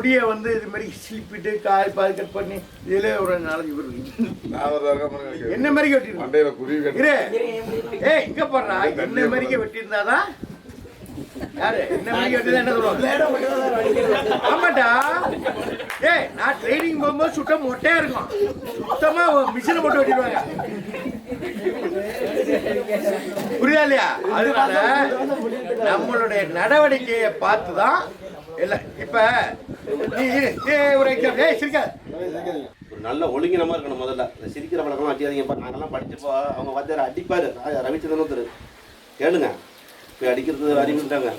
முடியை வந்து இது மாதிரி ஸ்லிப்பிட்டு கால் பால் கட் பண்ணி இதில் ஒரு நாலஞ்சு பேர் இருக்கு. நான் ஒரு தடவை பாருங்க. என்ன மாதிரி வெட்டிருக்கோம் ஏய் இங்க பாடுறா என்ன மாதிரி வெட்டியிருந்தாதான் யாரு? என்ன மாதிரி வெட்டிருந்தா என்ன சொல்லுவாங்க ஆமாட்டா ஏய் நான் ட்ரைனிங் போகும்போது சுட்ட மொட்டையா இருக்கும். சுத்தமா மிஷினை போட்டு வெட்டிடுவாங்க. புரியுதா இல்லையா? அதனால நம்மளுடைய நடவடிக்கையை பார்த்து தான் எல்லாம் இப்ப ஒரு நல்ல ஒழுங்கினமா இருக்கணும் முதல்ல. சிரிக்கிற பழக்கம்லாம் அடிக்காதீங்கப்பா நாங்கெல்லாம் படிச்சப்போ அவங்க வாத்தியார் அடிப்பாரு. ரவிச்சந்திரன் ஒருத்தர். கேளுங்க. போய் அடிக்கிறது அறிவிட்டாங்க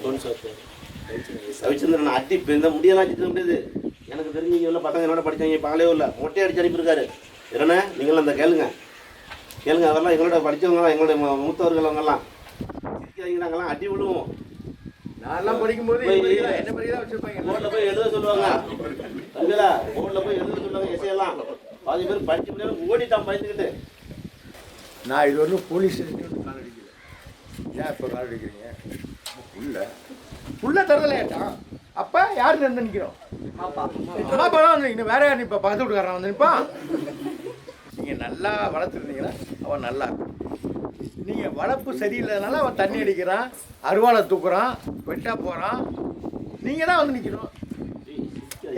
ரவிச்சந்திரன் அடி இந்த முடியெல்லாம் அடிக்க முடியாது. எனக்கு தெரிஞ்சவங்க உள்ள பசங்க என்னோட படித்தாங்க இப்போ ஆளே மொட்டையை அடிச்சு அனுப்பியிருக்காரு. என்னண்ணே நீங்களும் அந்த கேளுங்க. கேளுங்க அதெல்லாம் எங்களோட படிச்சவங்க எங்களோட மூத்தவர்கள் அவங்கெல்லாம் சிரிக்காதீங்க நாங்கள்லாம் அடி விழுவோம். நான்லாம் படிக்கும்போது என்ன மாதிரி தான் வச்சிருப்பாங்க? போர்டில் போய் எழுத சொல்லுவாங்க. தம்பிலா போர்டில் போய் எழுத சொல்லுவாங்க எஸ்ஐயெல்லாம் பாதி பேர் படிச்சு முடியாம ஓடிட்டான் பயந்துக்கிட்டு நான் இது வரலும் போலீஸ் ஸ்டேஷன் கால் அடிக்கல. ஏன் இப்போ கால் அடிக்கிறீங்க? உள்ள உள்ள தரல ஏட்டான் அப்ப யார் வந்து நிற்கிறோம் அப்பா வந்து நிக்கணும். வேற யார் இப்போ பக்கத்து வீட்டுக்காரன் வந்து நிற்பான் நீங்க நல்லா வளர்த்துருந்தீங்கன்னா அவன் நல்லா. இருப்பான். நீங்க வளர்ப்பு சரியில்லைனால அவன் தண்ணி அடிக்கிறான் அருவாளை தூக்குறான் வெட்டா போறான். நீங்க தான் வந்து நிற்கணும்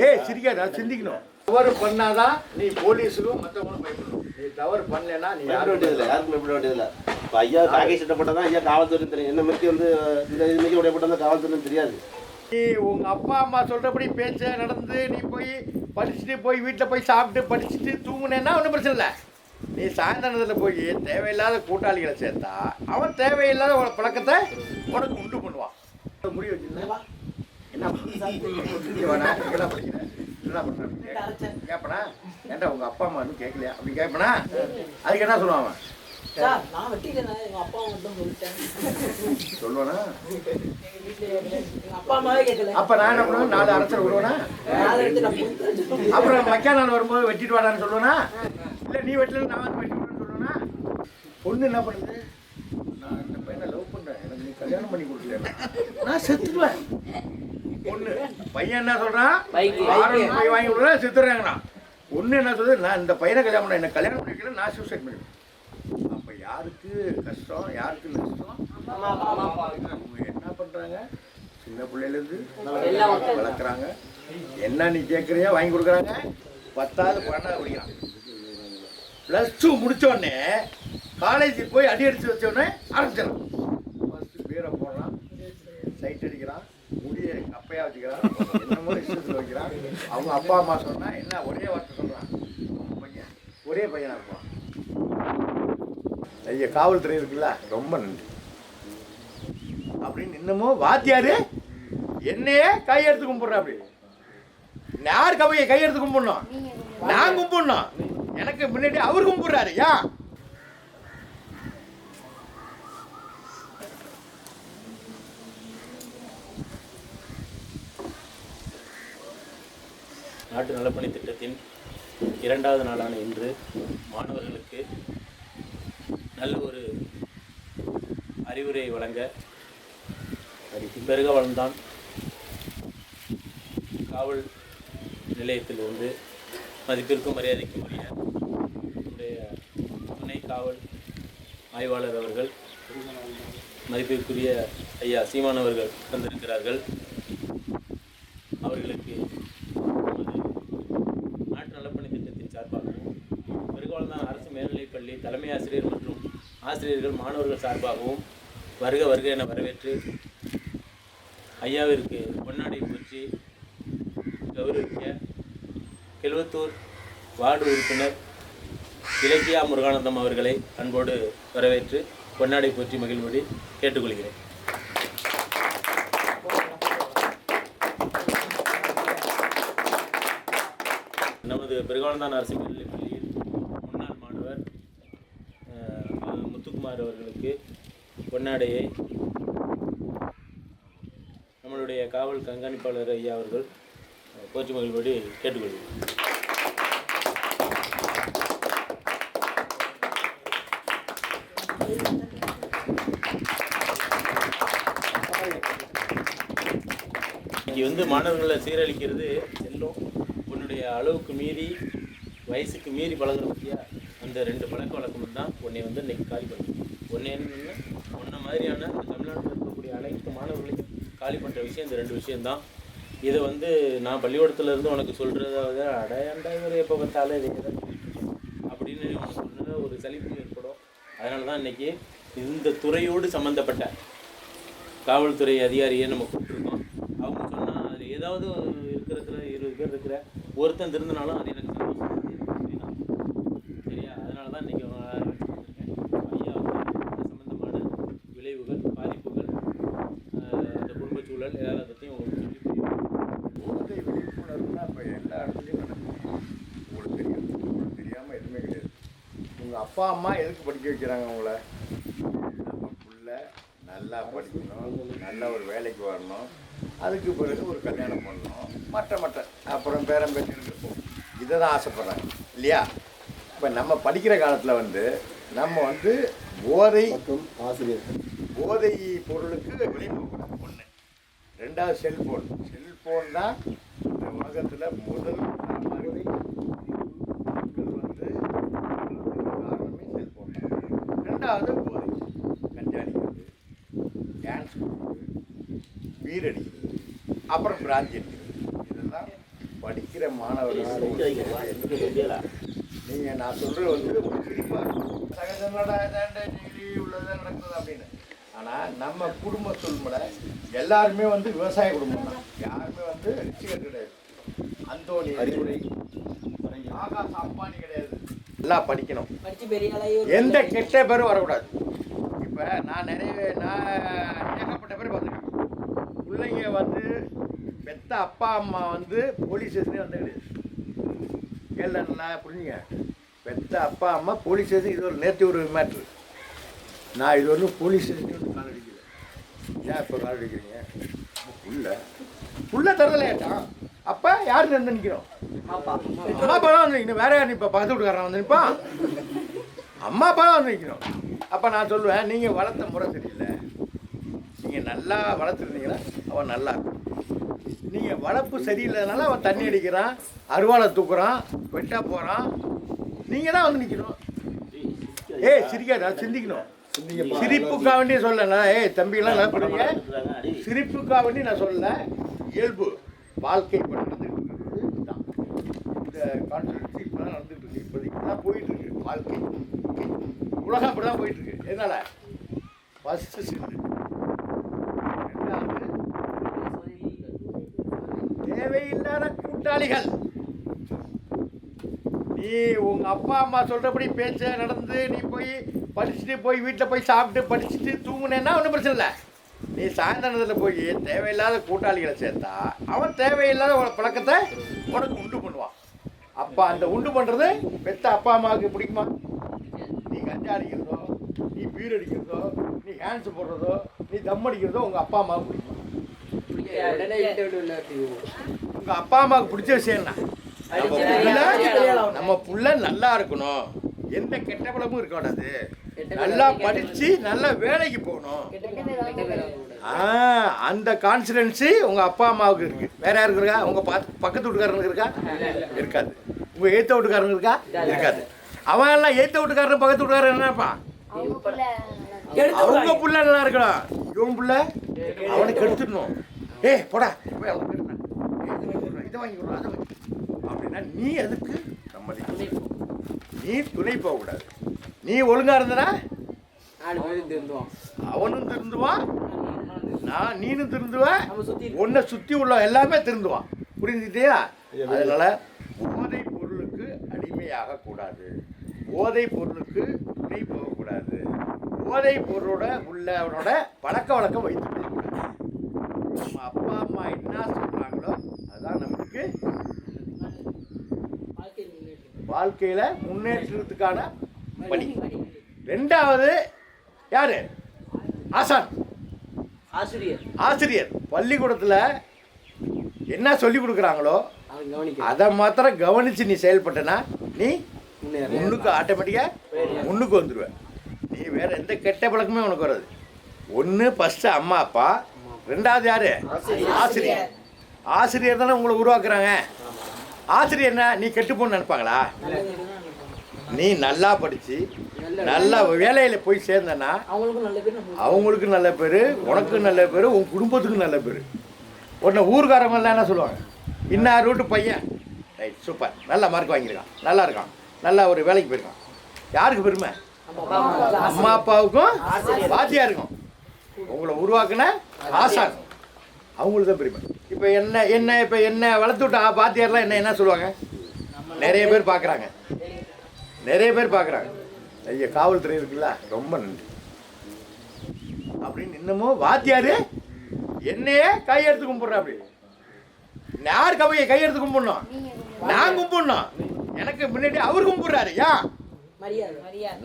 ஏய் சிரிக்காத சிந்திக்கணும். தவறு பண்ணாதான் நீ போலீஸுக்கும் மற்றவங்களும் பயப்படணும். நீ தவறு பண்ணலைன்னா நீ யாரும் வேண்டியதில்லை யாருக்கும் பயப்பட வேண்டியதில்லை. இப்போ ஐயா காக்கை சட்டை போட்டால் தான் ஐயா காவல்துறை தெரியும். என்ன மாதிரி வந்து இந்த இது மாதிரி உடையப்பட்ட காவல்துறை தெரியாது. நீ உங்க அப்பா அம்மா சொல்றபடி பேச்ச நடந்து நீ போய் படிச்சுட்டு போய் வீட்டில் போய் சாப்பிட்டு படிச்சுட்டு தூங்குனேன்னா ஒன்றும் பிரச்சனை இல்லை. நீ சாயந்தரத்தில் போய் தேவையில்லாத கூட்டாளிகளை சேர்த்தா அவன் தேவையில்லாத ஒரு பழக்கத்தை உனக்கு உண்டு பண்ணுவான். முடிவு வச்சிருந்தேன் என்ன படிக்கிறேன். என்ன பண்ணுறேன் கேட்பனா ஏன்டா உங்க அப்பா அம்மா இன்னும் கேட்கலையா அப்படி கேட்பனா அதுக்கு என்ன சொல்லுவான் அவன்? சார் நான் வெட்டிட்டேன் எங்க அப்பா மட்டும் சொல்லிட்டேன். சொல்லுவானா? எங்க வீட்டுல எங்க அப்பா அம்மாவே கேட்கல அப்ப நான் என்ன பண்ணுவேன்? நாலு அரசர் விடுவேனா? நான் நான் கொடுத்து அப்புறம் மக்கா நாள் வரும்போது வெட்டிட்டு வாடான்னு சொல்லுவேனா? இல்ல நீ வெட்டல நான் வந்து வெட்டி விடுறேன்னு சொல்லுவேனா? பொண்ணு என்ன பண்ணுது? நான் இந்த பையனை லவ் பண்றேன். எனக்கு நீ கல்யாணம் பண்ணி கொடுக்கல நான் செத்துடுவேன். பொண்ணு பையன் என்ன சொல்றான்? ஆரஞ்சு போய் வாங்கி விடுறேன் செத்துறாங்கண்ணா பொண்ணு என்ன சொல்லுது? நான் இந்த பையனை கல்யாணம் பண்ண என்ன கல்யாணம் பண்ணிக்கல நான் சூசைட் பண்ணிடுவேன். யாருக்கு கஷ்டம் யாருக்கு நஷ்டம்? அவங்க என்ன பண்றாங்க? சின்ன பிள்ளையிலேருந்து வளர்க்குறாங்க. என்ன நீ கேட்குறியோ வாங்கி கொடுக்குறாங்க. பத்தாவது பன்னெண்டாவது படிக்கிறான். ப்ளஸ் டூ முடித்தோடனே காலேஜ் போய் அடி அடித்து வச்சோடனே ஆரம்பிச்சிடறான். ஃபஸ்ட்டு பீரை போடுறான். சைட் அடிக்கிறான். முடியை கப்பையாக வச்சுக்கிறான். என்னமோ இஷ்டத்தில் வைக்கிறான். அவங்க அப்பா அம்மா சொன்னா என்ன ஒரே வார்த்தை சொல்கிறான் பையன். ஒரே பையனாக இருப்பான். ஐயா காவல்துறை இருக்குல்ல ரொம்ப நன்றி. அப்படின்னு இன்னமும் வாத்தியாரு என்னையே கையெடுத்து கும்பிடுறா அப்படி. யார் கவையை கையெடுத்து கும்பிடணும்? நான் கும்பிடணும். எனக்கு முன்னாடி அவர் கும்பிடுறாரு ஏன் நாட்டு நலப்பணி திட்டத்தின் இரண்டாவது நாளான இன்று மாணவர்களுக்கு நல்ல ஒரு அறிவுரை வழங்க பெருக வளர்ந்தான் காவல் நிலையத்தில் வந்து மதிப்பிற்கும் மரியாதைக்கும் உரிய நம்முடைய துணை காவல் ஆய்வாளர் அவர்கள் மதிப்பிற்குரிய ஐயா சீமானவர்கள் வந்திருக்கிறார்கள் அவர்களுக்கு நமது நாட்டு நலப்பணி திட்டத்தின் சார்பாகவும் பெருகோளந்தான் அரசு மேல்நிலைப்பள்ளி தலைமை ஆசிரியர் மற்றும் ஆசிரியர்கள் மாணவர்கள் சார்பாகவும் வருக வருக என வரவேற்று ஐயாவிற்கு பொன்னாடை பூச்சி கௌரவிக்க கெழுவத்தூர் வார்டு உறுப்பினர் இலக்கியா முருகானந்தம் அவர்களை அன்போடு வரவேற்று பொன்னாடை போற்றி மகிழ்வுடி கேட்டுக்கொள்கிறேன். நமது பெருகானந்தான் அரசு மேல்நிலைப் பள்ளியில் முன்னாள் மாணவர் அஹ், முத்துக்குமார் அவர்களுக்கு பொன்னாடையை நம்மளுடைய காவல் கண்காணிப்பாளர் ஐயா அவர்கள் அஹ், போற்றி மகிழ்வோடு கேட்டுக்கொள்கிறேன் இன்னைக்கு வந்து மாணவர்களை சீரழிக்கிறது செல்லும் உன்னுடைய அளவுக்கு மீறி வயசுக்கு மீறி பழகுற பற்றியா அந்த ரெண்டு பழக்க வழக்கம் தான் உன்னை வந்து இன்னைக்கு காலி பண்ணும் ஒன்று என்னன்னா மாதிரியான தமிழ்நாட்டில் இருக்கக்கூடிய அனைத்து மாணவர்களையும் காலி பண்ணுற விஷயம் இந்த ரெண்டு விஷயம்தான். இதை வந்து நான் பள்ளிக்கூடத்துலேருந்து உனக்கு சொல்கிறதாவது அடையாண்டா இவர் எப்போ பார்த்தாலும் இதை தான் அப்படின்னு உனக்கு ஒரு சலிப்பு ஏற்படும். அதனால தான் இன்னைக்கு இந்த துறையோடு சம்மந்தப்பட்ட காவல்துறை அதிகாரியை நம்ம கூப்பிட்டுருக்கோம். அவங்க சொன்னால் அது ஏதாவது இருக்கிறதுல இருபது பேர் இருக்கிற ஒருத்தன் திருந்தினாலும் அது எனக்கு சந்தோஷம் சரியா? அதனால தான் இன்றைக்கி ஐயா வந்து இது சம்மந்தமான விளைவுகள் பாதிப்புகள் ஆஹ் இந்த குடும்பச் சூழல் எல்லாத்தையும் உங்களுக்கு சொல்லி புரிய போதை விழிப்புணர்வுனா இப்போ எல்லா இடத்துலையும் நடக்கும் உங்களுக்கு தெரியும் உங்களுக்கு தெரியாமல் எதுவுமே கிடையாது உங்கள் அப்பா அம்மா எதுக்கு படிக்க வைக்கிறாங்க உங்களை? நம்ம புள்ள நல்லா படிக்கணும் நல்ல ஒரு வேலைக்கு வரணும். அதுக்கு பிறகு ஒரு கல்யாணம் பண்ணணும். மற்ற மற்ற. அப்புறம் பேரம் பேட்டி இருக்கும் இதை தான் ஆசைப்படுறாங்க. இல்லையா? இப்போ நம்ம படிக்கிற காலத்தில் வந்து நம்ம வந்து போதை மற்றும் ஆசிரியர்கள். போதை பொருளுக்கு வெளியே ஒன்று ரெண்டாவது செல்போன். செல்போன் தான் இந்த உலகத்தில் முதல் மாதிரி மக்கள் வந்து காரணமே செல்போன் தான் ரெண்டாவது போதை கஞ்சா அடிக்கிறது டான்ஸ் பண்ணுறது வீர் அடிக்கிறது அப்புறம் பிராந்தி அடிக்கிறது இதெல்லாம் படிக்கிற மாணவர்கள் நீங்கள் நான் சொல்கிறது வந்து இதாண்ட டிகிரி உள்ளதான் நடக்குது அப்படின்னு. ஆனால் நம்ம குடும்ப சூழ்நிலை எல்லாருமே வந்து விவசாய குடும்பம் தான். யாருமே வந்து ரிச்சிகர் கிடையாது. அந்தோணி அறிவுரை ஆகாஷ் அம்பானி கிடையாது. எல்லாம் படிக்கணும். எந்த கெட்ட பேரும் வரக்கூடாது. இப்போ நான் நிறைய நான் ஏகப்பட்ட பேர் பார்த்துருக்கேன். பிள்ளைங்க வந்து பெத்த அப்பா அம்மா வந்து போலீஸ் ஸ்டேஷனே வந்து கிடையாது நல்லா புரிஞ்சுங்க. பெத்த அப்பா அம்மா போலீஸ் ஸ்டேஷன் இது ஒரு நேற்று ஒரு மேட்ரு நான் இது ஒன்றும் போலீஸ் ஸ்டேஷன் வந்து கால் அடிக்கல. ஏன் இப்போ கால் அடிக்கிறீங்க? புள்ள. புள்ள தரல ஏட்டான் அப்போ யார் வந்து நிற்கிறோம் அம்மா அப்பா. தான் வந்து நிற்கணும் வேற யார் இப்போ பக்கத்து வீட்டுக்காரன் வந்து நிற்பான் அம்மா அப்பா தான் வந்து நிற்கணும் அப்போ நான் சொல்லுவேன் நீங்கள் வளர்த்த முறை சரியில்லை நீங்கள் நல்லா வளர்த்துருந்தீங்கன்னா அவன் நல்லா நீங்கள் வளர்ப்பு சரியில்லைனால அவன் தண்ணி அடிக்கிறான் அருவாளை தூக்குறான் வெட்டா போகிறான் நீங்கள் தான் வந்து நிற்கணும் ஏய் சிரிக்காதா சிந்திக்கணும். சிரிப்புக்காக வேண்டிய சொல்லல. ஏய் தம்பிலாம் நல்லா பண்ணுங்க சிரிப்புக்காக வேண்டி நான் சொல்லல. இயல்பு. வாழ்க்கை இப்போ இருக்கிறது இதுதான். இந்த கான்ஸ்டியூன்சி இப்போலாம் நடந்துட்டு இருக்கு. இப்போதைக்கு இப்படிலாம் போயிட்டு இருக்கு. வாழ்க்கை. உலகம் அப்படி தான் போயிட்டு இருக்கு. எதனால ஃபஸ்ட்டு சிந்து ரெண்டாவது தேவையில்லாத நீ உங்க அப்பா அம்மா சொல்றபடி பேச்ச நடந்து நீ போய் படிச்சுட்டு போய் வீட்டில் போய் சாப்பிட்டு படிச்சுட்டு தூங்குனேன்னா ஒன்றும் பிரச்சனை இல்லை. நீ சாயந்தரத்தில் போய் தேவையில்லாத கூட்டாளிகளை சேர்த்தா அவன் தேவையில்லாத ஒரு பழக்கத்தை உனக்கு உண்டு பண்ணுவான். அப்போ அந்த உண்டு பண்ணுறது பெத்த அப்பா அம்மாவுக்கு பிடிக்குமா? நீ கஞ்சா அடிக்கிறதோ நீ பீர் அடிக்கிறதோ நீ ஹேண்ட்ஸ் போடுறதோ நீ தம் அடிக்கிறதோ உங்கள் அப்பா அம்மாவுக்கு பிடிக்குமா? உங்க அப்பா அம்மாவுக்கு பிடிச்ச விஷயம் என்ன? நம்ம புள்ள நம்ம புள்ள நல்லா இருக்கணும். எந்த கெட்ட பழமும் இருக்கக்கூடாது நல்லா படிச்சு நல்ல வேலைக்கு போகணும். ஆ, அந்த கான்சிடென்சி உங்க அப்பா அம்மாவுக்கு இருக்கு. வேற யாருக்கு இருக்கா? உங்க பக்க- பக்கத்து வீட்டுக்காரனுக்கு இருக்கா? இருக்காது. உங்க ஏத்த வீட்டுக்காரனுக்கு இருக்கா? இருக்காது. அவன் எல்லாம் ஏத்த வீட்டுக்காரன் பக்கத்து வீட்டுக்காரன் என்னப்பா? அவங்க புள்ள நல்லா இருக்கணும். இவன் புள்ள அவனுக்கு எடுத்துடணும் ஏய் போடா போய் அவனுக்கு எடுத்துடா. ஏய், இதை வாங்கி கொடுடா, அதை வாங்கி அப்படின்னா நீ அதுக்கு சம்மதிக்கணும் நீ துணை போகக்கூடாது. நீ ஒழுங்கா இருந்தனா அவனும் திருந்துவான் நான் நீனும் திருந்துவ உன்னை சுத்தி உள்ள எல்லாமே திருந்துவான் புரிஞ்சுட்டியா அதனால போதை பொருளுக்கு அடிமையாக கூடாது. போதை பொருளுக்கு துணை போகக்கூடாது. போதை பொருளோட உள்ளவனோட பழக்க வழக்கம் வைத்து நம்ம அப்பா அம்மா என்ன சொல்றாங்களோ அதான் நமக்கு வாழ்க்கை முன்னேற்றம் வாழ்க்கையில முன்னேற்றத்துக்கான பணி. ரெண்டாவது யாரு? ஆசான். ஆசிரியர். ஆசிரியர். பள்ளிக்கூடத்துல என்ன சொல்லி கொடுக்குறாங்களோ அதை மாத்திரம் கவனிச்சு நீ செயல்பட்டனா நீ முன்னுக்கு ஆட்டோமேட்டிக்கா முன்னுக்கு வந்துடுவ நீ வேற எந்த கெட்ட பழக்கமே உனக்கு வராது. ஒன்று ஃபஸ்ட்டு அம்மா அப்பா. ரெண்டாவது யாரு? ஆசிரியர். ஆசிரியர் தானே உங்களை உருவாக்குறாங்க. ஆசிரியர் என்ன நீ கெட்டு போன்னு நினைப்பாங்களா? நீ நல்லா படித்து நல்லா வேலையில் போய் சேர்ந்தனா அவங்களுக்கும் நல்ல பேர் அவங்களுக்கு நல்ல பேர் உனக்கும் நல்ல பேர் உன் குடும்பத்துக்கும் நல்ல பேர். உன்னை ஊர்காரங்கெல்லாம் என்ன சொல்லுவாங்க? இன்னார் வீட்டு பையன். ரைட் சூப்பர் நல்ல மார்க் வாங்கியிருக்கான். நல்லா இருக்கான். நல்லா ஒரு வேலைக்கு போயிருக்கான். யாருக்கு பெருமை? அம்மா அப்பாவுக்கும் வாத்தியாக இருக்கும் உங்களை உருவாக்குன ஆசான். அவங்களுக்கு தான் பெருமை. இப்போ என்ன என்ன இப்போ என்ன வளர்த்து விட்ட வாத்தியார்லாம் என்ன என்ன சொல்லுவாங்க? நிறைய பேர் பார்க்குறாங்க நிறைய பேர் பார்க்குறாங்க ஐயா காவல்துறை இருக்குல்ல ரொம்ப நன்றி. அப்படின்னு இன்னமும் வாத்தியாரு என்னையே கையெடுத்து கும்பிட்றேன் அப்படி. யார் கவையை கையெடுத்து கும்பிடணும்? நான் கும்பிடணும். எனக்கு முன்னாடி அவர் கும்பிடுறாரு ஏன்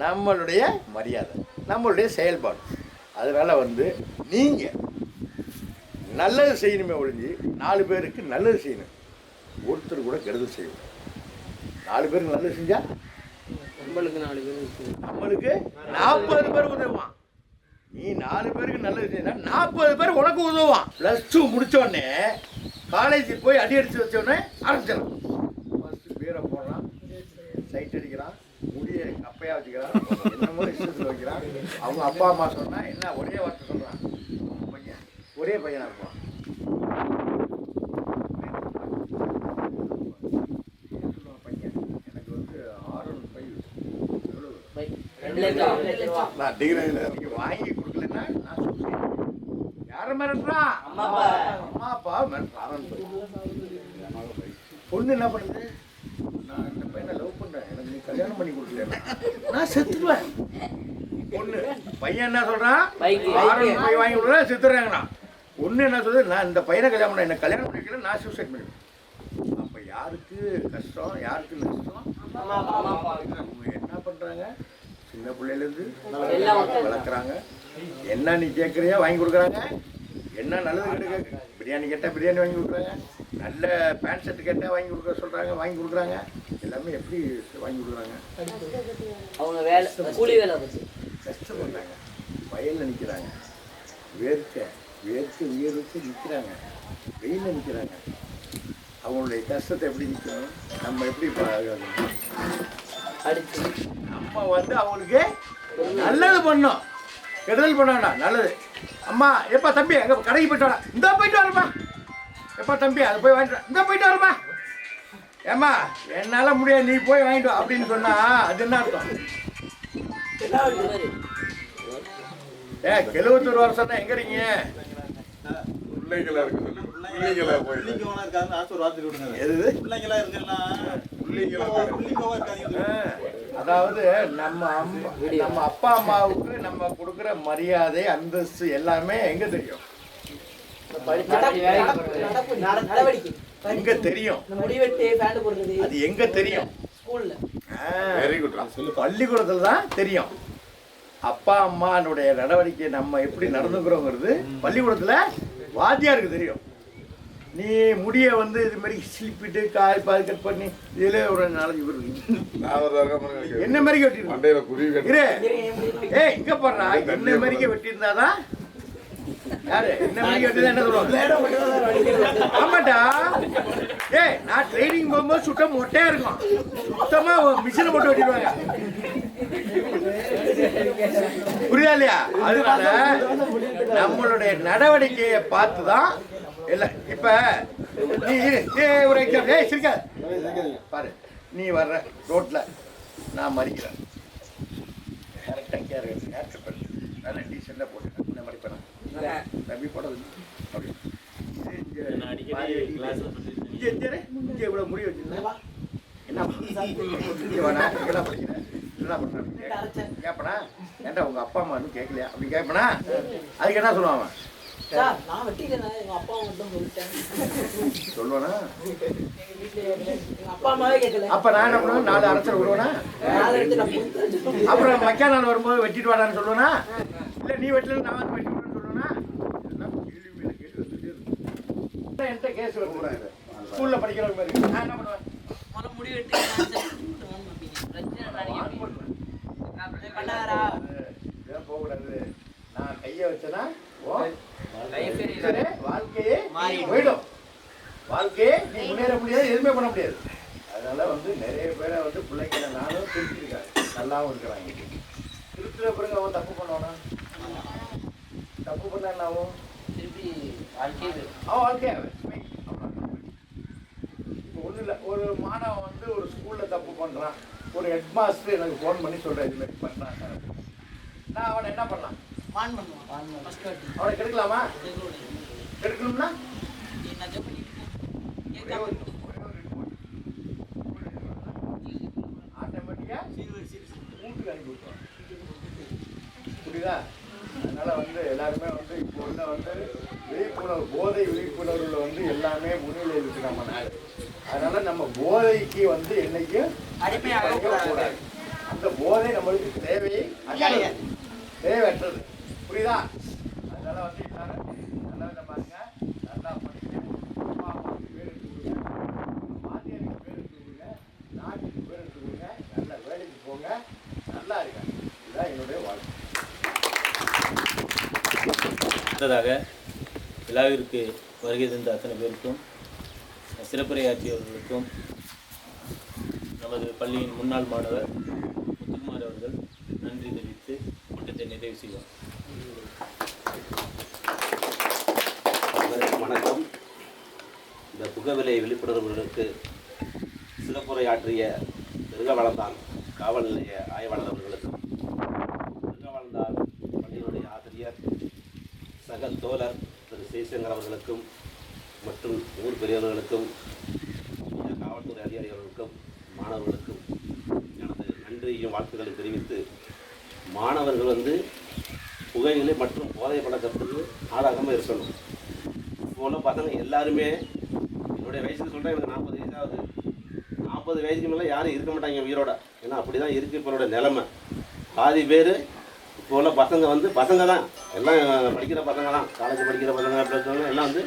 நம்மளுடைய மரியாதை நம்மளுடைய செயல்பாடு. அதனால வந்து நீங்க நல்லது செய்யணுமே ஒழிஞ்சு நாலு பேருக்கு நல்லது செய்யணும். ஒருத்தர் கூட கெடுதல் செய்யணும். நாலு பேருக்கு நல்லது செஞ்சா? நம்மளுக்கு நாலு பேர் நம்மளுக்கு நாற்பது பேர் உதவுவான். நீ நாலு பேருக்கு நல்லது செய்யனா நாற்பது பேர் உனக்கு உதவுவான். ப்ளஸ் டூ முடிச்சோடனே காலேஜுக்கு போய் அடி அடிச்சு வச்சோடனே ஆரம்பிச்சிடலாம் ஃபஸ்ட்டு பீரை போடுறான். சைட் அடிக்கிறான். முடிய கப்பையா வச்சுக்கிறான். என்னமோ இஷ்டத்தில் வைக்கிறான். அவங்க அப்பா அம்மா சொன்னா என்ன ஒரே வார்த்தை சொல்றான் பையன் ஒரே பையனா இருப்பான் என்ன சொல்லுவான் பையன் எனக்கு வந்து ஆறு ஃபைவ் எவ்வளவு நான் நீங்க வாங்கி கொடுக்கலன்னா நான் suicide. யாரை மிரட்டுறான் அம்மா அம்மா அப்பா மிரட்டுறான் பொண்ணு என்ன பண்ணுது? நான் இந்த பையனை லவ் பண்றேன். எனக்கு நீ கல்யாணம் பண்ணி கொடுக்கல நான் செத்துடுவேன் பொண்ணு. பையன் என்ன சொல்றான்? ஆரன் போய் வாங்கி கொடுக்குறேன் செத்துறாங்கண்ணா பொண்ணு என்ன சொல்லுது நான் இந்த பையனை கல்யாணம் பண்ண என்ன கல்யாணம் பண்ணிக்கல நான் சூசைட் பண்ணிடுவேன் அப்ப யாருக்கு கஷ்டம்? யாருக்கு நஷ்டம்? அவங்க என்ன பண்றாங்க? சின்ன பிள்ளையிலேருந்து வளர்க்குறாங்க. என்ன நீ கேட்குறியா வாங்கி கொடுக்குறாங்க. என்ன நல்லது கேட்டு பிரியாணி கேட்டால் பிரியாணி வாங்கி கொடுக்குறாங்க. நல்ல பேண்ட் ஷர்ட் கேட்டால் வாங்கி கொடுக்க சொல்கிறாங்க வாங்கி கொடுக்குறாங்க. எல்லாமே எப்படி வாங்கி கொடுக்குறாங்க? அவங்க வேலை கூலி வேலை கஷ்டப்படுறாங்க. வயலில் நிற்கிறாங்க வேர்க்க. வேர்க்க உயர்வுக்கு நிற்கிறாங்க. வெயிலில் நிற்கிறாங்க. அவங்களுடைய கஷ்டத்தை எப்படி நிற்கணும்? நம்ம எப்படி பாதுகாக்கணும் அடிச்சு நம்ம வந்து அவங்களுக்கு நல்லது பண்ணோம். கெடுதல் பண்ண வேண்டாம் நல்லது. அம்மா எப்பா தம்பி எங்க கடைக்கு போயிட்டு வரா இந்த போயிட்டு வரப்பா எப்பா தம்பி அதை போய் வாங்கிட்டு. இந்த போயிட்டு வரப்பா ஏம்மா என்னால முடியாது நீ போய் வாங்கிட்டு வா அப்படின்னு சொன்னா அது என்ன அர்த்தம்? ஏ எழுபத்தொரு வருஷம் தான் எங்க இருக்கீங்க? பிள்ளைங்களா இருக்கு சொல்லு பிள்ளைங்களா போய் புள்ளிங்கோவா இருக்காதுன்னு ஆசை ஒரு வார்த்தை விடுங்க எது பிள்ளைங்களா இருக்குன்னா பிள்ளைங்களா புள்ளிங்கோவா இருக்காதீங்க அதாவது நம்ம அம்மா நம்ம அப்பா அம்மாவுக்கு நம்ம கொடுக்குற மரியாதை அந்தஸ்து எல்லாமே எங்க தெரியும்? நடவடிக்கை. எங்க தெரியும்? அது எங்க தெரியும்? ஸ்கூல்ல. வெரி குட் பள்ளிக்கூடத்துல தான் தெரியும். அப்பா அம்மானுடைய நடவடிக்கை நம்ம எப்படி நடந்துக்கிறோங்கிறது பள்ளிக்கூடத்துல வாத்தியாருக்கு தெரியும். நீ முடிய வந்து இது மாதிரி சிலிப்பிட்டு காய் பால் கட் பண்ணி இதுல ஒரு நாலஞ்சு பேர் என்ன மாதிரி இரு. ஏய் இங்க போடுறா என்ன மாதிரி வெட்டியிருந்தாதான் ஆமாட்டா ஏய் நான் ட்ரைனிங் போகும்போது சுட்ட மொட்டையா இருக்கும். சுத்தமா மிஷினை போட்டு வெட்டிடுவாங்க. புரியுதா இல்லையா? அதனால நம்மளுடைய நடவடிக்கையை பார்த்து தான் இல்ல இப்ப நீ ஒரு எக்ஸாம் ஏய் சிரிக்காத. பாரு நீ வர்ற ரோட்ல நான் மறிக்கிறேன். கரெக்டாக கேர் கேர் பண்ணு. நல்லா டீசெண்டாக போட்டு தம்பி போடுறது அப்படி இங்க நான் அடிக்கடி பாதி வெட்டி class ல இங்க சொல்லிருக்கேன். இங்க இரு. இங்க இவ்வளவு முடி வச்சிருந்தா என்ன வாடா, என்ன? பண்ற? கேப்பனா? ஏன்டா உங்க அப்பா அம்மா இன்னும் கேட்கலையா அப்படி கேட்பனா அதுக்கு என்ன சொல்லுவான்? சொல்லுவானா அப்பா நான் என்ன பண்ணுவேன்? நாலு அரசர் கொடுத்தேன் அப்புறம் மக்கா நாள் வரும்போது வெட்டிட்டு வாடான்னு சொல்லுவேனா? இல்ல நீ வெட்டல நான் வந்து வெட்டி விடுறேன்னு சொல்லுவேனா இதெல்லாம் கேள்வி மேல கேள்வி வந்துட்டே இருக்கும் என்கிட்ட கேஸ் வரக்கூடாது ஸ்கூலில் படிக்கிறவங்க மாதிரி நான் என்ன பண்ணுவேன் முதல்ல முடி வெட்டி பண்ணுவேன் பண்ணாரா போகக்கூடாது நான் கையை வச்சேன்னா ஓ, லைஃபே சரி, வாழ்க்கையே போயிடும் வாழ்க்கையே நீ முன்னேற முடியாது எதுவுமே பண்ண முடியாது அதனால வந்து நிறைய பேரை வந்து பிள்ளைங்களை நானும் திருத்திருக்காங்க நல்லாவும் இருக்கிறாங்க. திருத்துற பிறகு அவன் தப்பு பண்ணுவானா? தப்பு பண்ணா என்ன ஆகும் திருப்பி வாழ்க்கையே அவன் வாழ்க்கையா இப்போ ஒன்றும் இல்லை. ஒரு மாணவன் வந்து ஒரு ஸ்கூலில் தப்பு பண்ணுறான் ஒரு ஹெட் மாஸ்டர் எனக்கு ஃபோன் பண்ணி சொல்கிறேன் இது மாதிரி பண்ணுறான் சார் நான் அவனை என்ன பண்ணலாம்? வான் பண்ணுவான். வான் பண்ணுவான். அவனை கெடுக்கலாமா? கெடுக்கணும்னா. ஆட்டோமேட்டிக்காக வீட்டுக்கு அனுப்பி விட்டுருவான். புரியுதா அதனால வந்து எல்லாருமே வந்து இப்போ உள்ள வந்து விழிப்புணர்வு போதை விழிப்புணர்வுல வந்து எல்லாமே முன்னிலை இருக்கு நம்ம நாடு. அதனால நம்ம போதைக்கு வந்து என்னைக்கும் அடிமையாக அந்த போதை நம்மளுக்கு தேவையை. தேவையற்றது. புரியுதா? அதனால வந்து எல்லாரும் நல்லா பாருங்க. நல்லா படிங்க. அப்பா அம்மாவுக்கு பேர் எடுத்து கொடுங்க. வாத்தியாருக்கு பேர் எடுத்து கொடுங்க. நாட்டுக்கு பேர் எடுத்து கொடுங்க. நல்ல வேலைக்கு போங்க. நல்லா இருங்க. இதுதான் என்னுடைய வாழ்க்கை. அடுத்ததாக விழாவிற்கு வருகை தந்த அத்தனை பேருக்கும் சிறப்புரையாற்றியவர்களுக்கும் நமது பள்ளியின் முன்னாள் மாணவர் முத்துக்குமார் அவர்கள் நன்றி தெரிவித்து கூட்டத்தை நிறைவு செய்வார் வணக்கம். இந்த புகவிலை விழிப்புணர்வுகளுக்கு சிறப்புரையாற்றிய மிருகவளந்தான் காவல் நிலைய ஆய்வாளர் அவர்களுக்கும் மிருகவளந்தான் பள்ளியினுடைய ஆசிரியர் சக தோழர் ஜெய்சங்கர் அவர்களுக்கும் மற்றும் ஊர் பெரியவர்களுக்கும் காவல்துறை அதிகாரிகளுக்கும் மாணவர்களுக்கும் எனது நன்றியும் வாழ்த்துக்களை தெரிவித்து மாணவர்கள் வந்து புகையிலை மற்றும் போதை பழக்கத்துக்கு ஆளாகாமல் இருக்கணும். இப்போ உள்ள பசங்க எல்லாருமே என்னுடைய வயசுக்கு சொல்கிறேன் எனக்கு நாற்பது வயசு நாற்பது வயசுக்கு மேலே யாரும் இருக்க மாட்டாங்க உயிரோட. ஏன்னா அப்படி தான் இருக்குது இப்போ நிலைமை. பாதி பேர் இப்போ உள்ள பசங்க வந்து பசங்க தான் எல்லாம் படிக்கிற பசங்க தான் காலேஜ் படிக்கிற பசங்க ப்ளஸ் எல்லாம் வந்து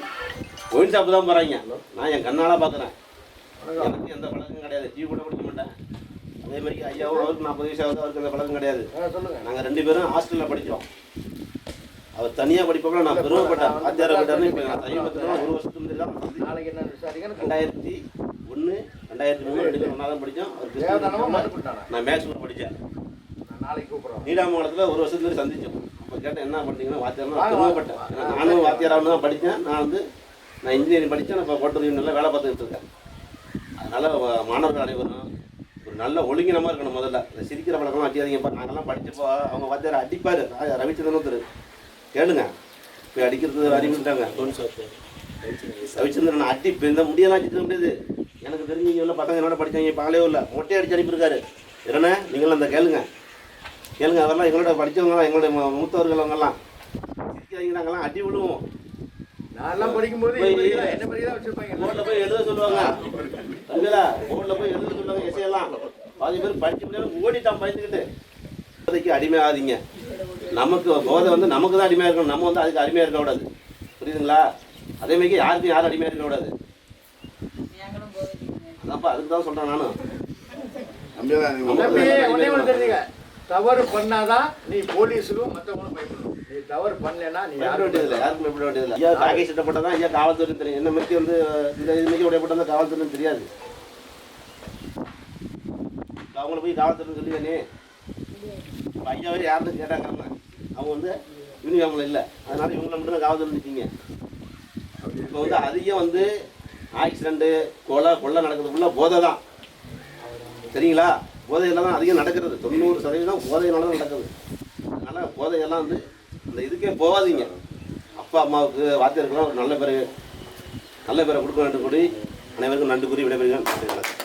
ஒயின் ஷாப்பு தான் போகிறாங்க நான் என் கண்ணால் பார்க்குறேன் எனக்கு எந்த பழக்கம் கிடையாது. டீ கூட குடிக்க மாட்டேன். அதே மாதிரி ஐயாவும் அவருக்கு நாற்பது வயசு ஆகுது அவருக்கு எந்த பழக்கம் கிடையாது. சொல்லுங்க. நாங்கள் ரெண்டு பேரும் ஹாஸ்டலில் படித்தோம் அவர் தனியாக படிப்பப்பல நான் பெருமைப்பட்டேன். வாத்தியார போயிட்டாருன்னு இப்போ நான் சமீபத்தில் ஒரு வருஷத்துக்கு தான். நாளைக்கு என்ன விசாரிக்கணும் ரெண்டாயிரத்தி ஒன்று ரெண்டாயிரத்தி மூணு ரெண்டு பேரும் ஒன்றா தான் படித்தோம்? நான் மேக்ஸ் படித்தேன் நீடாமங்கலத்தில் ஒரு முன்னாடி சந்திச்சோம். அப்போ கேட்டேன் என்ன பண்ணீங்கன்னா வாத்தியார் நான் வாங்க, பெருமைப்பட்டேன் வாங்க. ஏன்னா நானும் வாத்தியாராக தான் படித்தேன். நான் வந்து நான் இன்ஜினியரிங் படித்தேன். நான் இப்போ யூனியனில் வேலை பார்த்துக்கிட்டு இருக்கேன். அதனால் மாணவர்கள் அனைவரும் ஒரு நல்ல ஒழுங்கினமாக இருக்கணும் முதல்ல. இந்த சிரிக்கிற பழக்கம் வச்சுக்காதீங்கப்பா. நாங்கள்லாம் படிச்சப்போ அவங்க வாத்தியார் அடிப்பார். ரவிச்சந்திரன் ஒருத்தர். கேளுங்க. இப்போ அடிக்கிறது அறிவிட்டாங்க ரவிச்சந்திரன் அடி இந்த முடியெல்லாம் அடிச்சிட முடியாது. எனக்கு தெரிஞ்சவங்க உள்ள பசங்க என்னோட படிச்சாங்க பாலே இல்லை. மொட்டை அடிச்சு அனுப்பியிருக்காரு. என்னண்ணே நீங்களும் அந்த கேளுங்க. கேளுங்க அதெல்லாம் எங்களோட படித்தவங்களாம் எங்களுடைய மூத்தவர்கள் அவங்கெல்லாம் சிரிக்காதீங்க நாங்கெல்லாம் அடி விழுவோம் நான்லாம் படிக்கும்போது என்ன வச்சிருப்பாங்க போர்டில் போய் எழுத சொல்லுவாங்க தம்பிகளா போர்டில் போய் எழுத சொல்லுவாங்க எஸ்ஐயெல்லாம் பாதி பேர் படிச்சு முடியாது ஓடிட்டான் பயந்துக்கிட்டு போதைக்கு அடிமையாகாதீங்க நமக்கு போதை வந்து நமக்கு தான் அடிமையாக இருக்கணும் நம்ம வந்து அதுக்கு அடிமையாக இருக்கக்கூடாது புரியுதுங்களா அதே மாதிரி யாருக்கும் யாரும் அடிமையாக இருக்கக்கூடாது அதான்ப்பா அதுக்கு தான் சொல்கிறேன் நானும் தவறு பண்ணாதான் நீ போலீஸுக்கும் மற்றவங்களும் பயப்படணும் நீ தவறு பண்ணலைன்னா நீ யாரும் வேண்டியதில்லை யாருக்கும் பயப்பட வேண்டியதில்லை. ஐயா காக்கை சட்டை போட்டால் தான் ஐயா காவல்துறை தெரியும். என்ன மாதிரி வந்து இந்த இது மாதிரி உடையப்பட்ட தான் காவல்துறை தெரியாது. அவங்கள போய் காவல்துறை சொல்லுவேனே இப்போ ஐயா வேறு யாருன்னு கேட்டாங்க அவங்க வந்து யூனிஃபார்மில் இல்லை. அதனால இவங்கள மட்டும் தான் காவல்துறை நிற்கிங்க இப்போ வந்து அதிகம் வந்து ஆக்சிடென்ட்டு கொலை கொள்ளை நடக்கிறது ஃபுல்லாக போதை தான். சரிங்களா? போதையில் தான் அதிகம் நடக்கிறது. தொண்ணூறு சதவீதம் போதையினால தான் நடக்குது. அதனால் போதையெல்லாம் வந்து இந்த இதுக்கே போகாதீங்க. அப்பா அம்மாவுக்கு வாத்தியாருக்கெல்லாம் ஒரு நல்ல பேர் நல்ல பேரை கொடுக்க வேண்டும் கூடி அனைவருக்கும் நன்றி கூறி விடைபெறுகிறேன்.